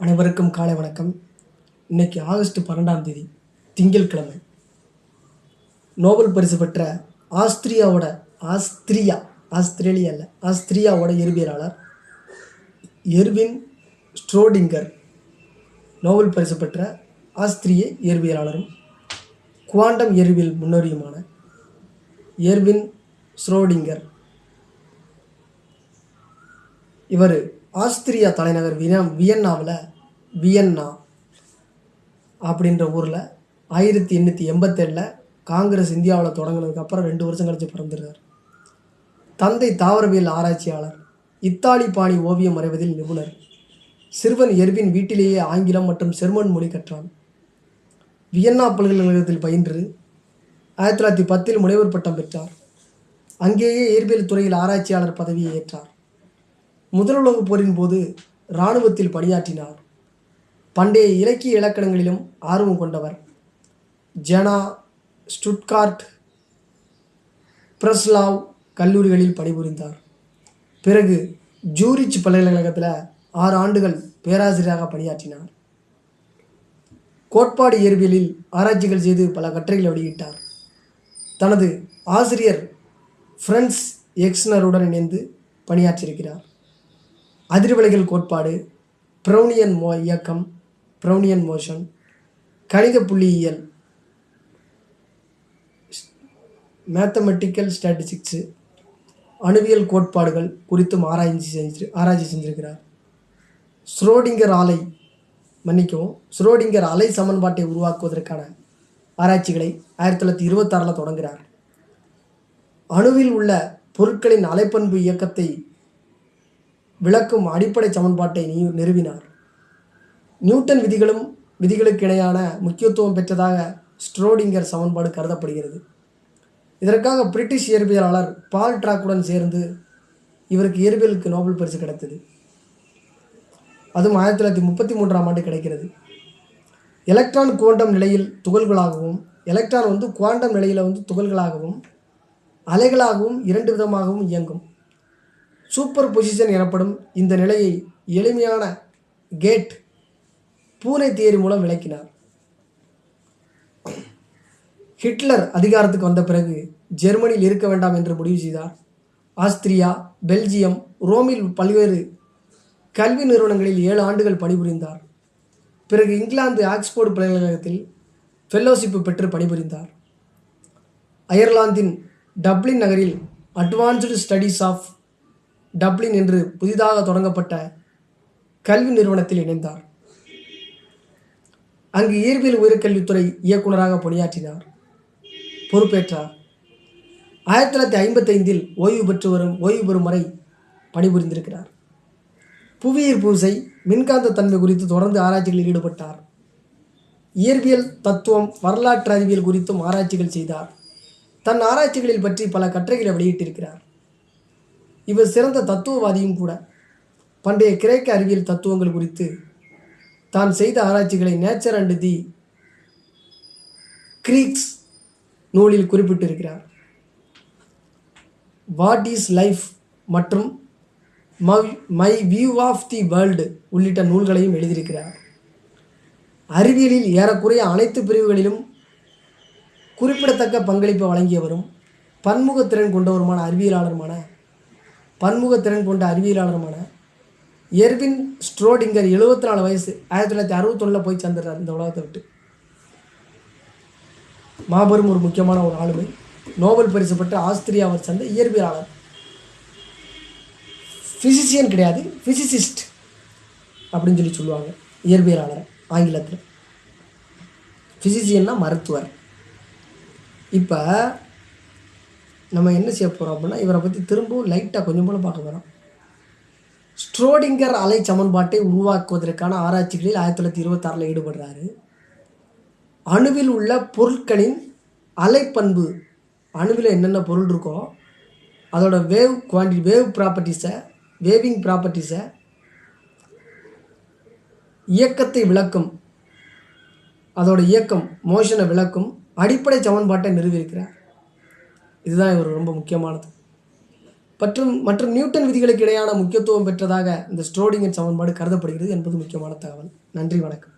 அனைவருக்கும் காலை வணக்கம். இன்னைக்கு ஆகஸ்ட் பன்னெண்டாம் தேதி திங்கட்கிழமை நோபல் பரிசு பெற்ற ஆஸ்திரியாவோட ஆஸ்திரியா ஆஸ்திரேலியா அல்ல ஆஸ்திரியாவோட இயற்பியலாளர் எர்வின் ஸ்ட்ரோடிங்கர் நோபல் பரிசு பெற்ற ஆஸ்திரிய இயற்பியலாளரும் குவாண்டம் இயற்பியல் முன்னோடியுமான எர்வின் ஸ்ரோடிங்கர் இவர் ஆஸ்திரியா தலைநகர் வினா வியன்னாவில் வியன்னா அப்படின்ற ஊரில் ஆயிரத்தி எண்ணூற்றி எண்பத்தேழில் காங்கிரஸ் இந்தியாவில் தொடங்கினதுக்கப்புறம் ரெண்டு வருஷம் கழிச்சு பிறந்துருக்கார் தந்தை தாவரவியல் ஆராய்ச்சியாளர் இத்தாலி பாணி ஓவியம் வரைவதில் நிபுணர். சிறுவன் எர்வின் வீட்டிலேயே ஆங்கிலம் மற்றும் செர்மன் மொழி கற்றான். வியன்னா பல்கலைக்கழகத்தில் பயின்று ஆயிரத்தி தொள்ளாயிரத்தி பத்தில் முனைவர் பட்டம் பெற்றார். அங்கேயே இயற்பியல் துறையில் ஆராய்ச்சியாளர் பதவியை ஏற்றார். முதல் உலகப் போரின் போது இராணுவத்தில் பணியாற்றினார். பண்டைய இலக்கிய இலக்கணங்களிலும் ஆர்வம் கொண்டவர். ஜெனா ஸ்டுட்கார்ட் பிரஸ்லாவ் கல்லூரிகளில் பணிபுரிந்தார். பிறகு ஜூரிச் பல்கலைக்கழகத்தில் ஆறு ஆண்டுகள் பேராசிரியராக பணியாற்றினார். கோட்பாடு இயற்பியலில் ஆராய்ச்சிகள் செய்து பல கட்டுரைகளை வெளியிட்டார். தனது ஆசிரியர் ஃப்ரெண்ட்ஸ் எக்ஸ்னருடன் இணைந்து பணியாற்றியிருக்கிறார். அதிர்வலைகள் கோட்பாடு ப்ரௌனியன் மோ இயக்கம் ப்ரௌனியன் மோஷன் கணித புள்ளியியல் மேத்தமெட்டிக்கல் ஸ்டாட்டிஸ்டிக்ஸு அணுவியல் கோட்பாடுகள் குறித்தும் ஆராய்ச்சி செஞ்சு ஆராய்ச்சி செஞ்சிருக்கிறார். ஸ்ரோடிங்கர் ஆலை மன்னிக்கவும் ஸ்ரோடிங்கர் அலை சமன்பாட்டை உருவாக்குவதற்கான ஆராய்ச்சிகளை ஆயிரத்தி தொள்ளாயிரத்தி இருபத்தாறில் தொடங்குகிறார். அணுவில் உள்ள பொருட்களின் அலைப்பண்பு இயக்கத்தை விளக்கும் அடிப்படை சமன்பாட்டை நீ நிறுவினார். நியூட்டன் விதிகளும் விதிகளுக்கு இணையான முக்கியத்துவம் பெற்றதாக ஸ்ட்ரோடிங்கர் சமன்பாடு கருதப்படுகிறது. இதற்காக பிரிட்டிஷ் இயற்பியலாளர் பால் ட்ராக்குடன் சேர்ந்து இவருக்கு இயற்பியலுக்கு நோபல் பரிசு கிடைத்தது. அதுவும் ஆயிரத்தி தொள்ளாயிரத்தி முப்பத்தி மூன்றாம் ஆண்டு கிடைக்கிறது. எலக்ட்ரான் குவாண்டம் நிலையில் துகள்களாகவும் எலக்ட்ரான் வந்து குவாண்டம் நிலையில் வந்து துகள்களாகவும் அலைகளாகவும் இரண்டு விதமாகவும் இயங்கும். சூப்பர் பொசிஷன் எனப்படும் இந்த நிலையை எளிமையான கேட் பூனை தியரி மூலம் விளக்கினார். ஹிட்லர் அதிகாரத்துக்கு வந்த பிறகு ஜெர்மனியில் இருக்க வேண்டாம் என்று முடிவு செய்தார். ஆஸ்திரியா பெல்ஜியம் ரோமில் பல்வேறு கல்வி நிறுவனங்களில் ஏழு ஆண்டுகள் பணிபுரிந்தார். பிறகு இங்கிலாந்து ஆக்ஸ்போர்டு பல்கலைக்கழகத்தில் ஃபெல்லோஷிப்பு பெற்று பணிபுரிந்தார். அயர்லாந்தின் டப்ளின் நகரில் அட்வான்ஸ்டு ஸ்டடீஸ் ஆஃப் டப்ளின் என்று புதிதாக தொடங்கப்பட்ட கல்வி நிறுவனத்தில் இணைந்தார். அங்கு இயற்பியல் உயர்கல்வித்துறை இயக்குநராக பணியாற்றினார். பொறுப்பேற்றார். ஆயிரத்தி தொள்ளாயிரத்தி ஐம்பத்தைந்தில் ஓய்வு பெற்று வரும் ஓய்வு பெறும் வரை பணிபுரிந்திருக்கிறார். புவியீர் பூசை மின்காந்த தன்மை குறித்து தொடர்ந்து ஆராய்ச்சிகளில் ஈடுபட்டார். இயற்பியல் தத்துவம் வரலாற்று அறிவியல் குறித்தும் ஆராய்ச்சிகள் செய்தார். தன் ஆராய்ச்சிகளில் பற்றி பல கட்டுரைகளை வெளியிட்டிருக்கிறார். இவர் சிறந்த தத்துவவாதியும் கூட. பண்டைய கிரேக்க அறிவியல் தத்துவங்கள் குறித்து தான் செய்த ஆராய்ச்சிகளை நேச்சர் அண்ட் தி கிரீக்ஸ் நூலில் குறிப்பிட்டிருக்கிறார். வாட் இஸ் லைஃப் மற்றும் my view of the world உள்ளிட்ட நூல்களையும் எழுதியிருக்கிறார். அறிவியலில் ஏறக்குறைய அனைத்து பிரிவுகளிலும் குறிப்பிடத்தக்க பங்களிப்பை வழங்கியவரும் பன்முகத்திறன் கொண்டவருமான அறிவியலாளருமான பன்முகத்திறன் கொண்ட அறிவியலாளருமான எர்வின் ஸ்ட்ரோடிங்கர் எழுபத்தி நாலு வயசு ஆயிரத்தி தொள்ளாயிரத்தி அறுபத்தொன்னில் போய் சேர்ந்துடுறார் இந்த உலகத்தை விட்டு. மாபெரும் ஒரு முக்கியமான ஒரு ஆளுமை. நோபல் பரிசு பெற்ற ஆஸ்திரியாவை சேர்ந்த இயற்பியலாளர். ஃபிசிசியன் கிடையாது ஃபிசிசிஸ்ட் அப்படின்னு சொல்லி சொல்லுவாங்க இயற்பியலாளர் ஆங்கிலத்தில். ஃபிசிசியன்னா மருத்துவர். இப்போ நம்ம என்ன செய்ய போகிறோம் அப்படின்னா இவரை பற்றி திரும்பவும் லைட்டாக கொஞ்சம் போல் பார்க்க போகிறோம் ஸ்ட்ரோடிங்கர் அலை சமன்பாட்டை உருவாக்குவதற்கான ஆராய்ச்சிகளில் ஆயிரத்தி தொள்ளாயிரத்தி இருபத்தாறில் ஈடுபடுறாரு. அணுவில் உள்ள பொருட்களின் அலைப்பண்பு அணுவில் என்னென்ன பொருள் இருக்கோ அதோட வேவ் குவான்டிட்டி வேவ் ப்ராப்பர்ட்டிஸை வேவிங் ப்ராப்பர்ட்டிஸை இயக்கத்தை விளக்கும் அதோட இயக்கம் மோஷனை விளக்கும் அடிப்படை சமன்பாட்டை நிறுவியிருக்கிறார். இதுதான் இவர் ரொம்ப முக்கியமானது. மற்றும் மற்றும் நியூட்டன் விதிகளுக்கு இடையான முக்கியத்துவம் பெற்றதாக இந்த ஸ்ட்ரோடிங்கர் சமன்பாடு கருதப்படுகிறது என்பது முக்கியமான தகவல். நன்றி வணக்கம்.